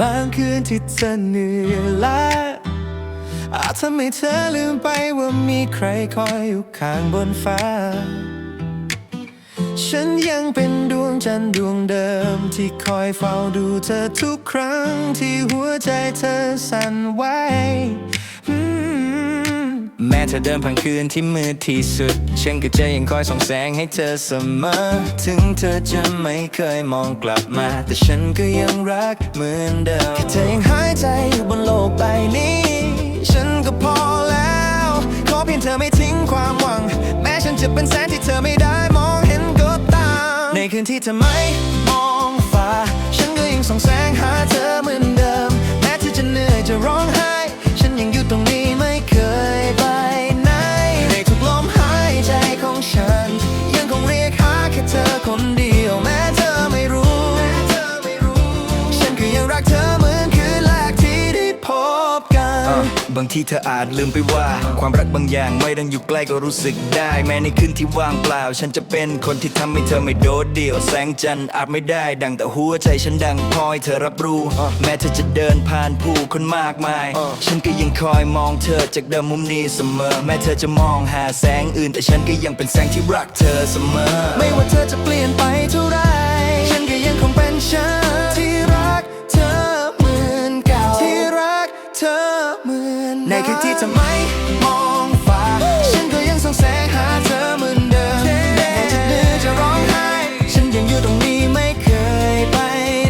บางคืนที่เธอเหนื่อยล้าอาจทำให้เธอลืมไปว่ามีใครคอยอยู่ข้างบนฟ้า ฉันยังเป็นดวงจันทร์ดวงเดิม ที่คอยเฝ้าดูเธอทุกครั้งที่หัวใจเธอสั่นไหว เธอเดินผ่านคืนที่มืดที่สุด ฉันก็จะยังคอยส่องแสงให้เธอเสมอ ถึงเธอจะไม่เคยมองกลับมา แต่ฉันก็ยังรักเหมือนเดิมแค่เธอยังหายใจอยู่บนโลกใบนี้ ฉันก็พอแล้ว ขอเพียงเธอไม่ทิ้งความหวัง แม้ฉันจะเป็นแสงที่เธอไม่ได้มองเห็นก็ตาม ในคืนที่เธอไม่ บางทีเธออาจลืมไปว่า ความรักบางอย่างไม่ต้องอยู่ใกล้ก็รู้สึกได้ แม้ในคืนที่ว่างเปล่า ฉันจะเป็นคนที่ทำให้เธอไม่โดดเดี่ยวแสงจันทร์อาจไม่ได้ ดังแต่หัวใจฉันดังพอให้เธอรับรู้ แม้เธอจะเดินผ่านผู้คนมากมาย ฉันก็ยังคอยมองเธอจากเดิมมุมนี้เสมอ แม้เธอจะมองหาแสงอื่น แต่ฉันก็ยังเป็นแสงที่รักเธอเสมอ ไม่ว่าเธอจะเปลี่ยน อนในคืนที่เธอไม่มองฟ้า ฉันก็ยังส่องแสงหาเธอเหมือนเดิมแม้จะเหนื่อยจะร้องไห้ ฉันยังอยู่ตรงนี้ไม่เคยไป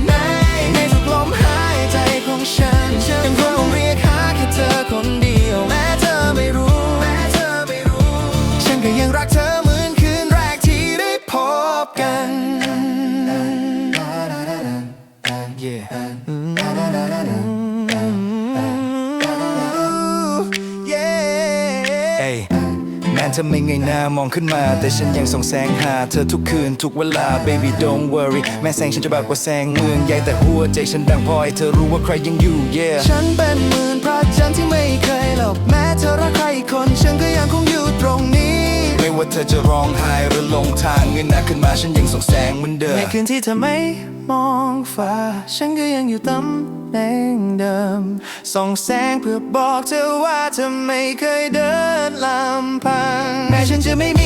ไหน ในทุกลมหายใจของฉันยังคงเรียกหาแค่เธอคนเดียว แม้เธอไม่รู้แม้เธอไม่รู้ ฉันก็ยังรักเธอเหมือนคืนแรกที่ได้พบกันเแม้เธอไม่เงยหน้ามองขึ้นมา แต่ฉันยังส่องแสงหา เธอทุกคืนทุกเวลา baby don't worry แม้แสงฉันจะแบบกว่าแสงเมืองใหญ่แต่หัวใจฉันดังพอให้เธอรู้ว่าใครยังอยู่ yeah ฉันเป็นหมื่นพระจันทร์ที่ไม่เคยหลบแม้เธอรักใครอีกคนฉันก็ยังคงอยู่ตรงนี้ ไม่ว่าเธอจะร้องไห้หรือหลงทางเงยหน้าขึ้นมาฉันยังส่องแสงเหมือนเดิมในคืนที่เธอไม่มองฟ้า ฉันก็ยังอยู่ตำแหน่งเดิมส่องแสงเพื่อบอกเธอว่าเธอไม่เคยเดินลำพังแม้ฉัน จะไม่มีเสี